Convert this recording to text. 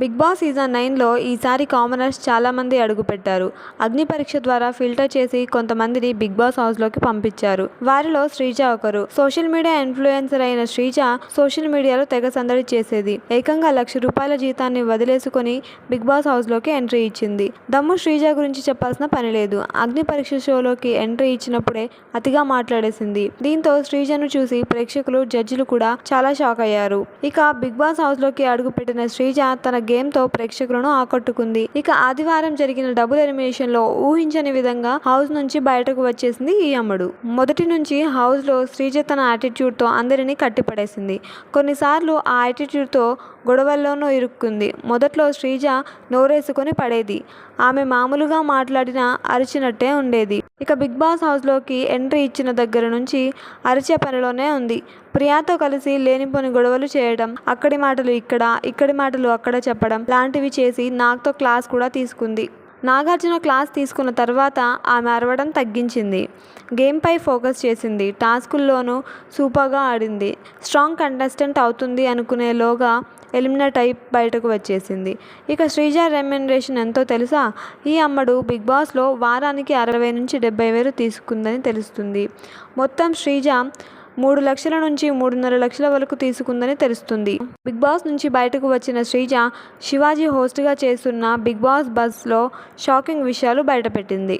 Big boss season నైన్లో ఈసారి commoners చాలామంది అడుగుపెట్టారు అగ్ని పరీక్ష ద్వారా ఫిల్టర్ చేసి కొంతమందిని బిగ్ బాస్ హౌస్లోకి పంపించారు. వారిలో శ్రీజ ఒకరు. సోషల్ మీడియా ఇన్ఫ్లుయెన్సర్ అయిన శ్రీజ సోషల్ మీడియాలో తెగ సందడి చేసేది. ఏకంగా లక్ష రూపాయల జీతాన్ని వదిలేసుకుని బిగ్ బాస్ హౌస్లోకి ఎంట్రీ ఇచ్చింది. దమ్ము శ్రీజ గురించి చెప్పాల్సిన పని లేదు. అగ్ని పరీక్ష షోలోకి ఎంట్రీ ఇచ్చినప్పుడే అతిగా మాట్లాడేసింది. దీంతో శ్రీజను చూసి ప్రేక్షకులు జడ్జిలు కూడా చాలా షాక్ అయ్యారు. ఇక బిగ్ బాస్ హౌస్లోకి అడుగుపెట్టిన శ్రీజ తన గేమ్తో ప్రేక్షకులను ఆకట్టుకుంది. ఇక ఆదివారం జరిగిన డబుల్ ఎలిమినేషన్లో ఊహించని విధంగా హౌస్ నుంచి బయటకు వచ్చేసింది ఈ అమ్మడు. మొదటి నుంచి హౌస్లో శ్రీజ తన యాటిట్యూడ్తో అందరినీ కట్టిపడేసింది. కొన్నిసార్లు ఆ యాటిట్యూడ్తో గొడవల్లోనూ ఇరుక్కుంది. మొదట్లో శ్రీజ నోరేసుకొని పడేది. ఆమె మామూలుగా మాట్లాడినా అరిచినట్టే ఉండేది. ఇక బిగ్ బాస్ హౌస్లోకి ఎంట్రీ ఇచ్చిన దగ్గర నుంచి అరిచే పనిలోనే ఉంది. ప్రియాతో కలిసి లేనిపోని గొడవలు చేయడం అక్కడి మాటలు ఇక్కడ ఇక్కడి మాటలు అక్కడ చెప్పడం లాంటివి చేసి నాగ్తో క్లాస్ కూడా తీసుకుంది. నాగార్జున క్లాస్ తీసుకున్న తర్వాత ఆమె అరవడం తగ్గించింది. గేమ్పై ఫోకస్ చేసింది. టాస్కుల్లోనూ సూపర్గా ఆడింది. స్ట్రాంగ్ కంటెస్టెంట్ అవుతుంది అనుకునేలోగా ఎలిమినేట్ అయి బయటకు వచ్చేసింది. ఇక శ్రీజ రెమ్యునరేషన్ ఎంతో తెలుసా? ఈ అమ్మడు బిగ్ బాస్లో వారానికి అరవై నుంచి డెబ్బై వేలు తీసుకుందని తెలుస్తుంది. మొత్తం శ్రీజ మూడు లక్షల నుంచి మూడున్నర లక్షల వరకు తీసుకుందని తెలుస్తుంది. బిగ్ బాస్ నుంచి బయటకు వచ్చిన శ్రీజ శివాజీ హోస్ట్గా చేస్తున్న బిగ్ బాస్ బస్లో షాకింగ్ విషయాలు బయటపెట్టింది.